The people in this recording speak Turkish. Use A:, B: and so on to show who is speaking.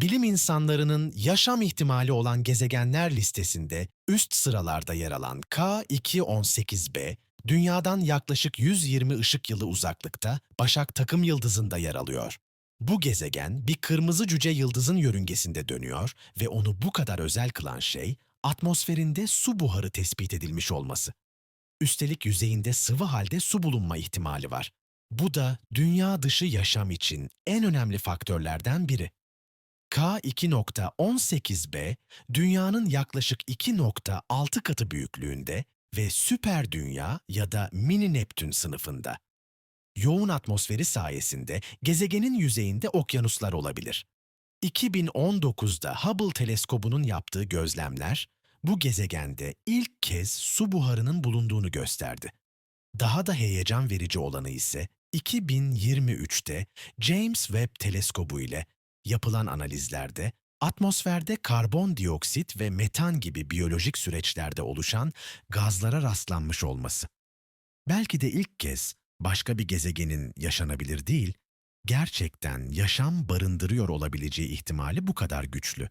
A: bilim insanlarının yaşam ihtimali olan gezegenler listesinde üst sıralarda yer alan K218b, Dünya'dan yaklaşık 120 ışık yılı uzaklıkta Başak Takım Yıldızı'nda yer alıyor. Bu gezegen bir kırmızı cüce yıldızın yörüngesinde dönüyor ve onu bu kadar özel kılan şey atmosferinde su buharı tespit edilmiş olması. Üstelik yüzeyinde sıvı halde su bulunma ihtimali var. Bu da dünya dışı yaşam için en önemli faktörlerden biri. K2.18b, dünyanın yaklaşık 2.6 katı büyüklüğünde ve süper dünya ya da mini Neptün sınıfında. Yoğun atmosferi sayesinde gezegenin yüzeyinde okyanuslar olabilir. 2019'da Hubble teleskobunun yaptığı gözlemler, bu gezegende ilk kez su buharının bulunduğunu gösterdi. Daha da heyecan verici olanı ise 2023'te James Webb teleskobu ile yapılan analizlerde atmosferde karbondioksit ve metan gibi biyolojik süreçlerde oluşan gazlara rastlanmış olması. Belki de ilk kez başka bir gezegenin yaşanabilir değil, gerçekten yaşam barındırıyor olabileceği ihtimali bu kadar güçlü.